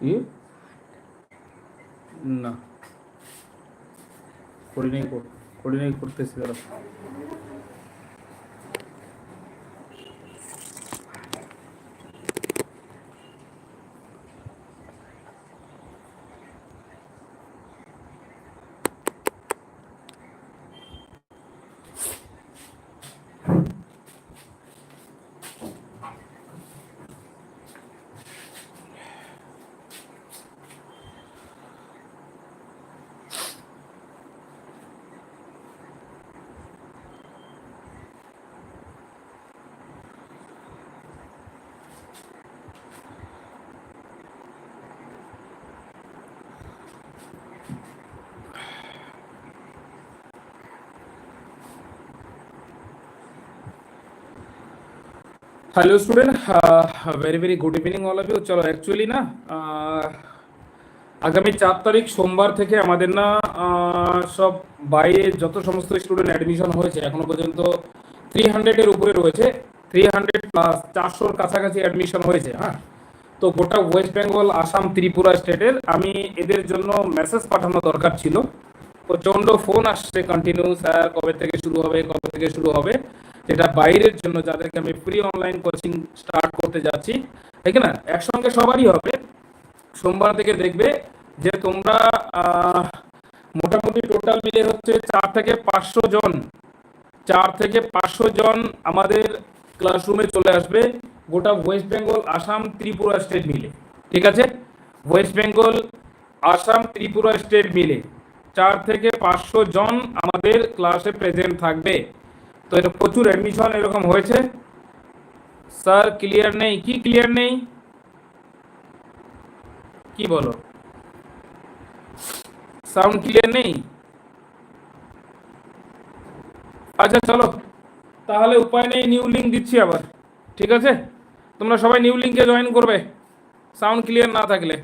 কি না। করি নাই করি নাই করতেছি দাঁড়া hello student very very good evening all of you চলো অ্যাকচুয়ালি না আগামী চার তারিখ সোমবার থেকে আমাদের না uh, সব বাইরে যত সমস্ত স্টুডেন্ট অ্যাডমিশন হয়েছে, এখনও পর্যন্ত থ্রি হান্ড্রেডের উপরে রয়েছে। থ্রি হান্ড্রেড প্লাস চারশোর কাছাকাছি অ্যাডমিশন হয়েছে হ্যাঁ? তো গোটা ওয়েস্ট বেঙ্গল আসাম ত্রিপুরা স্টেটের আমি এদের জন্য মেসেজ পাঠানো দরকার ছিল। প্রচণ্ড ফোন আসছে কন্টিনিউ স্যার কবে থেকে শুরু হবে, কবে থেকে শুরু হবে। যেটা বাইরের জন্য যাদেরকে আমি ফ্রি অনলাইন কোচিং স্টার্ট করতে যাচ্ছি ঠিক না? একসঙ্গে সবারই হবে। সোমবার থেকে দেখবে যে তোমরা মোটামুটি টোটাল মিলে হচ্ছে চার থেকে পাঁচশো জন, চার থেকে পাঁচশো জন আমাদের ক্লাসরুমে চলে আসবে। গোটা ওয়েস্ট বেঙ্গল আসাম ত্রিপুরা স্টেট মিলে। ঠিক আছে? ওয়েস্ট বেঙ্গল আসাম ত্রিপুরা স্টেট মিলে। চার থেকে পাঁচশো জন আমাদের ক্লাসে প্রেজেন্ট থাকবে। তো এটা প্রচুর অ্যাডমিশন এরকম হয়েছে। স্যার ক্লিয়ার নেই? কি ক্লিয়ার নেই? কি বলো? সাউন্ড ক্লিয়ার নেই? আচ্ছা চলো। তাহলে উপায় নেই নিউ লিঙ্ক দিচ্ছি আবার। ঠিক আছে? তোমরা সবাই নিউ লিঙ্কে জয়েন করবে। সাউন্ড ক্লিয়ার না থাকলে।